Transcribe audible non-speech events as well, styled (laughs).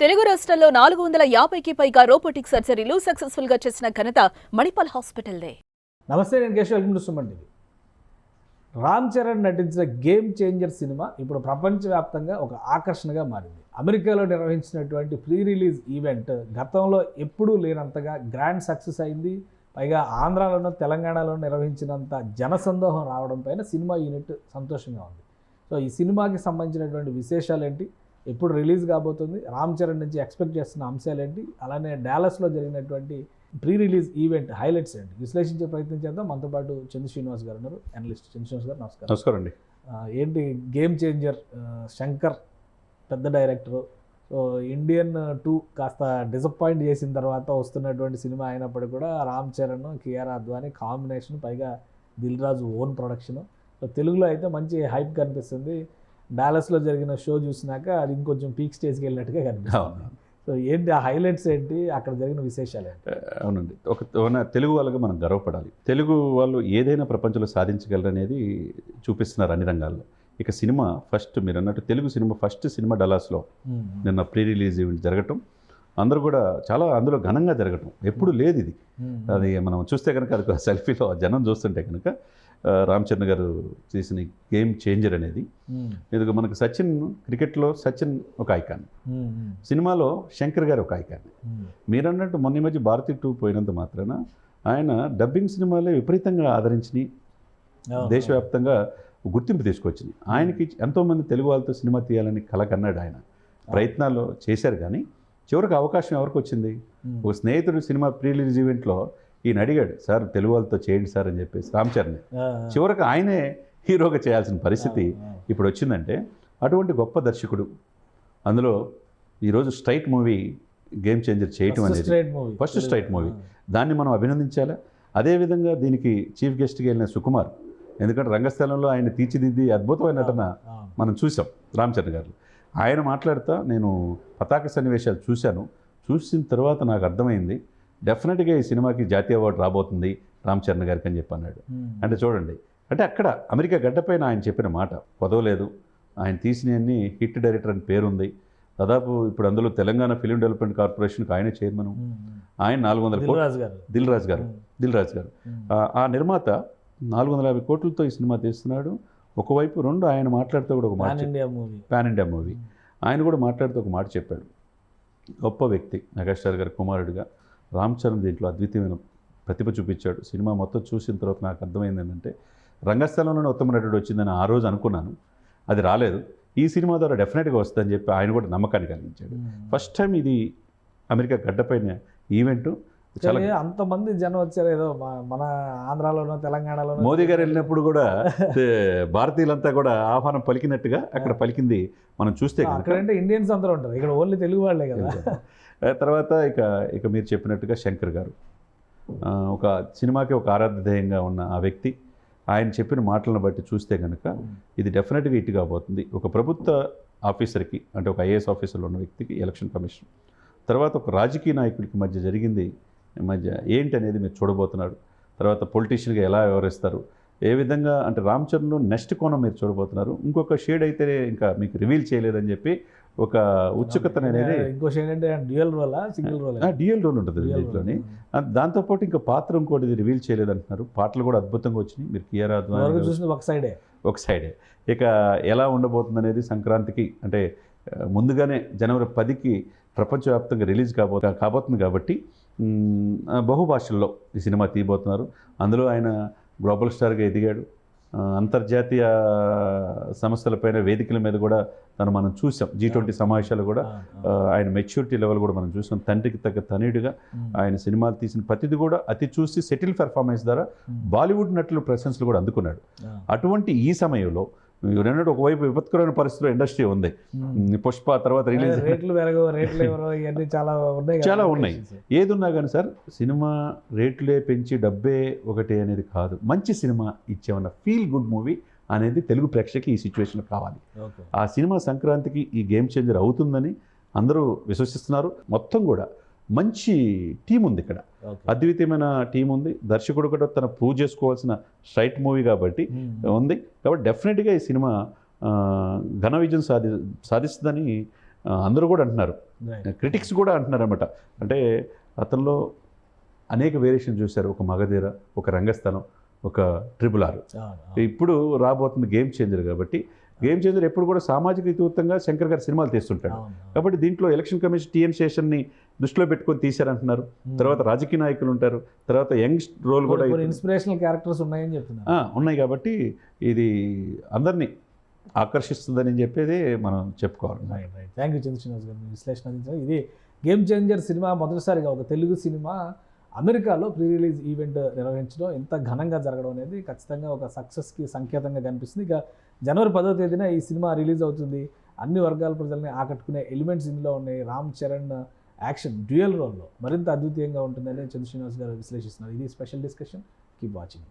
తెలుగు రాష్ట్రంలో నాలుగు వందల యాభైకి పైగా రోబోటిక్ సర్జరీలు సక్సెస్ఫుల్గా చేసిన ఘనత మణిపాల్ హాస్పిటల్దే. నమస్తే నేను Keshav. Welcome to Suman TV. Ram Charan నటించిన గేమ్ చేంజర్ సినిమా ఇప్పుడు ప్రపంచవ్యాప్తంగా ఒక ఆకర్షణగా మారింది. అమెరికాలో నిర్వహించినటువంటి ప్రీ రిలీజ్ ఈవెంట్ గతంలో ఎప్పుడూ లేనంతగా గ్రాండ్ సక్సెస్ అయింది. పైగా ఆంధ్రాలోనూ తెలంగాణలో నిర్వహించినంత జనసందోహం రావడం పైన సినిమా యూనిట్ సంతోషంగా ఉంది. సో ఈ సినిమాకి సంబంధించినటువంటి విశేషాలు ఏంటి ఎప్పుడు రిలీజ్ కాబోతుంది. రామ్ చరణ్ నుంచి ఎక్స్పెక్ట్ చేస్తున్న అంశాలు ఏంటి? అలానే డాలస్లో జరిగినటువంటి ప్రీ రిలీజ్ ఈవెంట్ హైలైట్స్ ఏంటి? విశ్లేషించే ప్రయత్నం చేద్దాం. మనతో పాటు చంద్ర శ్రీనివాస్ గారు ఉన్నారు. అనలిస్ట్ చంద్ర శ్రీనివాస్ గారు నమస్కారం. నమస్కారం అండి. ఏంటి గేమ్ చేంజర్? శంకర్ పెద్ద డైరెక్టరు. సో ఇండియన్ టూ కాస్త డిసప్పాయింట్ చేసిన తర్వాత వస్తున్నటువంటి సినిమా అయినప్పటికీ కూడా రామ్ చరణ్ కియారా అద్వానీ కాంబినేషన్ పైగా Dil Raju own production. So తెలుగులో అయితే మంచి హైప్ కనిపిస్తుంది. డాలస్లో జరిగిన షో చూసినాక అది ఇంకొంచెం పీక్ స్టేజ్కి వెళ్ళినట్టుగా కనిపిస్తుంది. అవును. సో ఏంటి ఆ హైలైట్స్ ఏంటి? అక్కడ జరిగిన విశేషాలు ఏంటి? అవునండి. ఒక తెలుగు వాళ్ళగా మనం గర్వపడాలి. తెలుగు వాళ్ళు ఏదైనా ప్రపంచంలో సాధించగలరనేది చూపిస్తున్నారు అన్ని రంగాల్లో. ఇక సినిమా ఫస్ట్ మీరు అన్నట్టు తెలుగు సినిమా ఫస్ట్ సినిమా డలాస్లో నిన్న ప్రీ రిలీజ్ ఈవెంట్ జరగటం. అందరూ కూడా చాలా అందులో ఘనంగా జరగటం. ఎప్పుడు లేదు ఇది. అది మనం చూస్తే కనుక అది సెల్ఫీలో జనం చూస్తుంటే కనుక ఆ, రామ్ చరణ్ గారు చేసిన గేమ్ చేంజర్ అనేది. ఇది మనకు సచిన్ క్రికెట్లో సచిన్ ఒక ఐకాన్. సినిమాలో శంకర్ గారు ఒక ఐకాన్. మీరన్నట్టు మొన్న మధ్య భారతి టూ పోయినంత మాత్రాన ఆయన డబ్బింగ్ సినిమాలే విపరీతంగా ఆదరించి దేశవ్యాప్తంగా గుర్తింపు తీసుకొచ్చింది ఆయనకి ఎంతోమంది తెలుగు వాళ్ళతో సినిమా తీయాలని కల కన్నాడు ఆయన. ప్రయత్నాలు చేశారు కానీ చివరికి అవకాశం ఎవరికి వచ్చింది? ఒక స్నేహితుడు సినిమా ప్రీ రిలీజ్ ఈవెంట్లో ఈయన అడిగాడు సార్ తెలుగు వాళ్ళతో చేయండి సార్ అని చెప్పేసి రామ్ చరణ్ చివరికి ఆయనే హీరోగా చేయాల్సిన పరిస్థితి ఇప్పుడు వచ్చిందంటే అటువంటి గొప్ప దర్శకుడు అందులో ఈరోజు స్ట్రైట్ మూవీ గేమ్ చేంజర్ చేయటం అనేది స్ట్రైట్ మూవీ. దాన్ని మనం అభినందించాలా? అదేవిధంగా దీనికి చీఫ్ గెస్ట్గా వెళ్ళిన సుకుమార్ ఎందుకంటే రంగస్థలంలో ఆయన తీర్చిదిద్ది అద్భుతమైన నటన మనం చూసాం రామ్ చరణ్ గారు ఆయన మాట్లాడుతా నేను పతాక సన్నివేశాలు చూశాను. చూసిన తర్వాత నాకు అర్థమైంది డెఫినెట్గా ఈ సినిమాకి జాతీయ అవార్డు రాబోతుంది రామ్ చరణ్ గారికి అని చెప్పి అన్నాడు అంటే చూడండి అంటే అక్కడ అమెరికా గడ్డపైన ఆయన చెప్పిన మాట పదవలేదు ఆయన తీసినవన్నీ హిట్ డైరెక్టర్ అని పేరుంది. దాదాపు ఇప్పుడు అందులో తెలంగాణ ఫిలిం డెవలప్మెంట్ కార్పొరేషన్కి ఆయన చైర్మన్. ఆయన నాలుగు వందల దిల్ రాజు గారు. దిల్ రాజు గారు. ఆ- నిర్మాత నాలుగు వందల యాభై కోట్లతో ఈ సినిమా తీస్తున్నాడు. ఒకవైపు రెండు ఆయన మాట్లాడుతూ కూడా ఒక మాట pan India movie. Pan India movie. ఆయన కూడా మాట్లాడుతూ ఒక మాట చెప్పాడు. గొప్ప వ్యక్తి మెగాస్టార్ గారి కుమారుడిగా. రామ్ చరణ్ దీంట్లో అద్వితీయమైన ప్రతిభ చూపించాడు. సినిమా మొత్తం చూసిన తర్వాత నాకు అర్థమైంది ఏంటంటే రంగస్థలంలోనే ఉత్తమ నటుడు వచ్చిందని ఆ రోజు అనుకున్నాను. అది రాలేదు. ఈ సినిమా ద్వారా డెఫినెట్గా వస్తుందని చెప్పి ఆయన కూడా నమ్మకాన్ని కలిగించాడు. ఫస్ట్ టైం ఇది అమెరికా గడ్డపైన ఈవెంట్ అంతమంది జనం వచ్చారు ఏదో మన ఆంధ్రాలోనో తెలంగాణలోనో మోదీ గారు వెళ్ళినప్పుడు కూడా (laughs) భారతీయులంతా కూడా ఆహ్వానం పలికినట్టుగా అక్కడ పలికింది మనం చూస్తే అక్కడంటే ఇండియన్స్ అందరూ ఉంటారు. ఇక్కడ ఓన్లీ తెలుగు వాళ్ళే కదా. తర్వాత ఇక ఇక మీరు చెప్పినట్టుగా శంకర్ గారు. ఒక సినిమాకి ఒక ఆరాధ్యేయంగా ఉన్న ఆ వ్యక్తి ఆయన చెప్పిన మాటలను బట్టి చూస్తే కనుక ఇది డెఫినెట్గా ఇటు కాబోతుంది. ఒక ప్రభుత్వ ఆఫీసర్కి అంటే ఒక ఐఏఎస్ ఆఫీసర్లో ఉన్న వ్యక్తికి ఎలక్షన్ కమిషన్ తర్వాత ఒక రాజకీయ నాయకుడికి మధ్య జరిగింది మధ్య ఏంటి అనేది మీరు చూడబోతున్నారు. తర్వాత పొలిటీషియన్గా ఎలా వ్యవహరిస్తారు ఏ విధంగా అంటే రామ్ చరణ్ నెక్స్ట్ కోణం మీరు చూడబోతున్నారు. ఇంకొక షేడ్ అయితే ఇంకా మీకు రివీల్ చేయలేదని చెప్పి ఒక ఉత్సుకత అనేది ఇంకో ఏంటంటే డ్యూయల్ రోలా సింగిల్ రోల్? డిఎల్ రోల్ ఉంటుంది దీంట్లోని. దాంతోపాటు ఇంకా పాత్ర ఇంకోటి రివీల్ చేయలేదంటున్నారు. పాటలు కూడా అద్భుతంగా వచ్చినాయి. మీరు కియరా అద్వానీ చూసింది ఒక సైడే. ఒక సైడే. ఇక ఎలా ఉండబోతుంది అనేది సంక్రాంతికి అంటే ముందుగానే జనవరి పదికి ప్రపంచవ్యాప్తంగా రిలీజ్ కాబో కాబోతుంది కాబట్టి బహుభాషల్లో ఈ సినిమా తీయబోతున్నారు. అందులో ఆయన గ్లోబల్ స్టార్గా ఎదిగాడు. అంతర్జాతీయ సంస్థలపైన వేదికల మీద కూడా తను మనం చూసాం. జీ ట్వంటీ సమావేశాలు కూడా ఆయన మెచ్యూరిటీ లెవెల్ కూడా మనం చూసాం. తండ్రికి తగ్గ తనయుడిగా ఆయన సినిమాలు తీసిన ప్రతిది కూడా అతి చూసి సెటిల్ పెర్ఫార్మెన్స్ ద్వారా బాలీవుడ్ నటులు ప్రశంసలు కూడా అందుకున్నాడు. అటువంటి ఈ సమయంలో రెండో ఒకవైపు విపత్కరమైన పరిస్థితిలో ఇండస్ట్రీ ఉంది. పుష్ప తర్వాత రిలీజ్ రేట్లు రేట్లు ఇవన్నీ చాలా ఉన్నాయి చాలా ఉన్నాయి. ఏదున్నా కానీ సార్ సినిమా రేట్లే పెంచి డబ్బే ఒకటి అనేది కాదు. మంచి సినిమా ఇచ్చేమన్న ఫీల్ గుడ్ మూవీ అనేది తెలుగు ప్రేక్షకుకి ఈ సిచ్యువేషన్ కావాలి. ఆ సినిమా సంక్రాంతికి ఈ గేమ్ చేంజర్ అవుతుందని అందరూ విశ్వసిస్తున్నారు. మొత్తం కూడా మంచి టీం ఉంది ఇక్కడ. అద్వితీయమైన టీం ఉంది. దర్శకుడు కూడా తన ప్రూవ్ చేసుకోవాల్సిన స్ట్రైట్ మూవీ కాబట్టి ఉంది. కాబట్టి డెఫినెట్గా ఈ సినిమా ఘన విజయం సాధి సాధిస్తుందని అందరూ కూడా అంటున్నారు. రైట్ క్రిటిక్స్ కూడా అంటున్నారు అనమాట అంటే అతనిలో అనేక వేరియేషన్ చూశారు. ఒక మగధీర ఒక రంగస్థలం ఒక ట్రిపుల్ ఆర్ ఇప్పుడు రాబోతుంది గేమ్ చేంజర్ కాబట్టి గేమ్ చేంజర్ ఎప్పుడు కూడా సామాజిక ఇతివృత్తంగా శంకర్ గారు సినిమాలు తీస్తుంటాడు. కాబట్టి దీంట్లో ఎలక్షన్ కమిషన్ టీఎన్ శేషన్ని దృష్టిలో పెట్టుకొని తీశారంటున్నారు. తర్వాత రాజకీయ నాయకులు ఉంటారు. తర్వాత యంగ్ రోల్ కూడా ఇన్స్పిరేషనల్ క్యారెక్టర్స్ ఉన్నాయని చెప్తున్నారు. ఉన్నాయి కాబట్టి ఇది అందరినీ ఆకర్షిస్తుందని చెప్పేది మనం చెప్పుకోవాలి. థ్యాంక్ యూ చంద్ర శ్రీనివాస్ గారు. మీ విశ్లేషణ అందించారు ఇది గేమ్ చేంజర్ సినిమా మొదటిసారిగా ఒక తెలుగు సినిమా అమెరికాలో ప్రీ రిలీజ్ ఈవెంట్ నిర్వహించడం ఇంత ఘనంగా జరగడం అనేది ఖచ్చితంగా ఒక సక్సెస్కి సంకేతంగా కనిపిస్తుంది. ఇక జనవరి పదో తేదీన ఈ సినిమా రిలీజ్ అవుతుంది. అన్ని వర్గాల ప్రజల్ని ఆకట్టుకునే ఎలిమెంట్స్ ఇందులో ఉన్నాయి. రామ్ చరణ్ యాక్షన్ డ్యూయల్ రోల్లో మరింత అద్వితీయంగా ఉంటుందని చంద్ర శ్రీనివాస్ గారు విశ్లేషిస్తున్నారు. ఇది స్పెషల్ డిస్కషన్. Keep watching